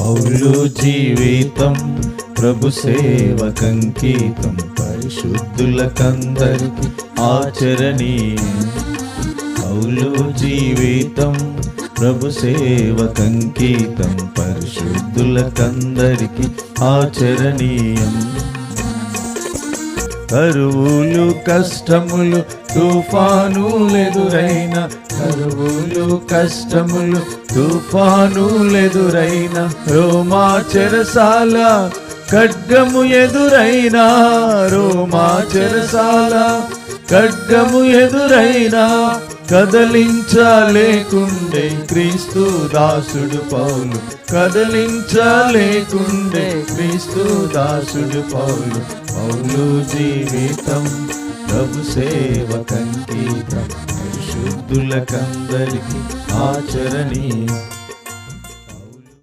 పౌలు జీవితం ప్రభు సేవకంకీతం పరిశుద్ధులకందరికి ఆచరణీయం. పౌలు జీవితం ప్రభు సేవకంకీతం పరిశుద్ధులకందరికి ఆచరణీయం. కరువులు కష్టములు తుఫానులెదురైన కరువులు కష్టములు తుఫానులెదురైన రోమా చెరసాల ఖడ్గము ఎదురైనా రోమా చెరసాల ఖడ్గము ఎదురైనా కదలించలేకుండే క్రీస్తు దాసుడు పౌలు కదలించలేకుండే క్రీస్తు దాసుడు పౌలు పౌలు జీవితం ప్రభు సేవకంకీతం పరిశుద్ధులకందరికి ఆచరణీయం.